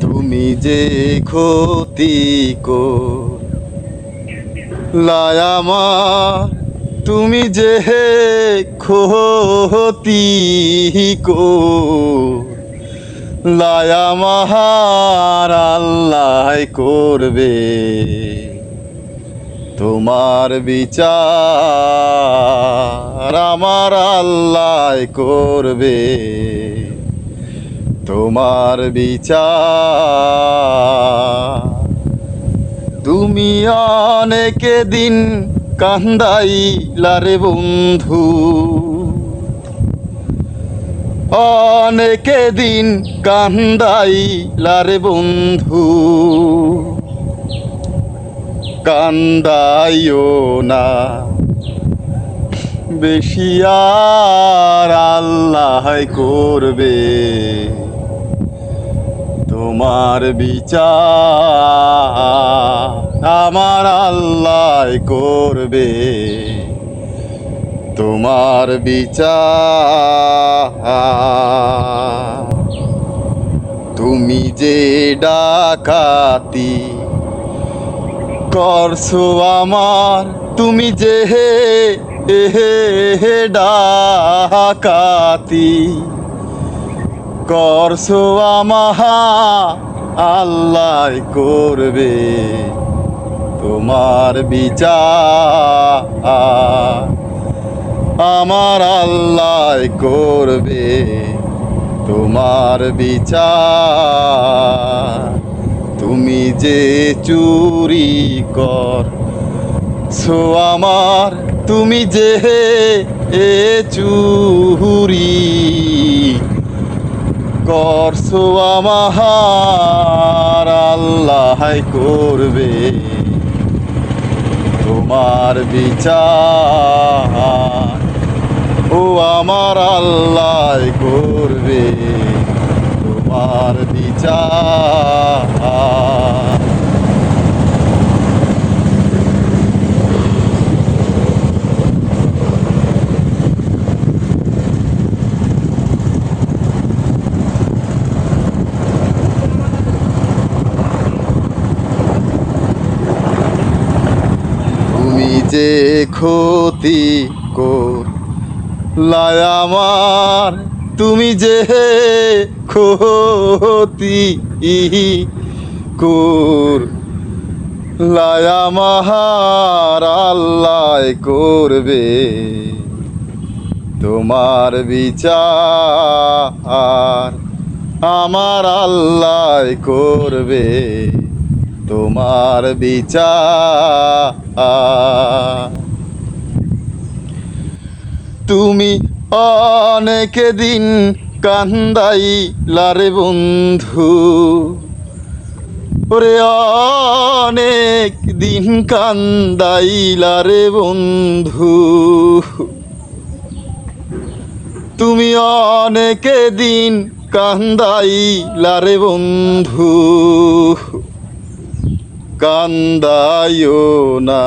তুমি যে ক্ষতি কো লায়ামা, তুমি যে ক্ষতি কো। লায়ামাহার আল্লাহ করবে। তোমার বিচার আমার আল্লাহ করবে। তোমার বিচার তুমি অনেক দিন কান্দাইলারে বন্ধু। অনেক দিন কান্দাইলারে বন্ধু। কান্দাইও না। বেশি আর আল্লাহ করবে। তোমার বিচার আমার আল্লাহ করবে। তোমার বিচার। তুমি যে ডাকাতি করছ আমার, তুমি যে হে হে ডাকাতি করছ আমাহা, আল্লাহ করবে। তোমার বিচার আমার আল্লাহ করবে তোমার বিচার। তুমি যে চুরি কর সো আমার, তুমি যে এ চুরি করছ আমার, আল্লাহ করবে। তোমার বিচার। ও আমার আল্লাহ করবে তোমার বিচার তুমি যে ক্ষতি কর লাই আমার, তুমি যে ক্ষতি কর আমার, আল্লাহ করবে তোমার বিচার, আমার আল্লাহ করবে তোমার বিচার। তুমি অনেক দিন কান্দাই লারে বন্ধু। ওরে অনেক দিন কান্দাইলারে বন্ধু। তুমি অনেক দিন কান্দাইলারে বন্ধু। কান্দাইও না।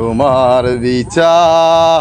তোমার বিচার।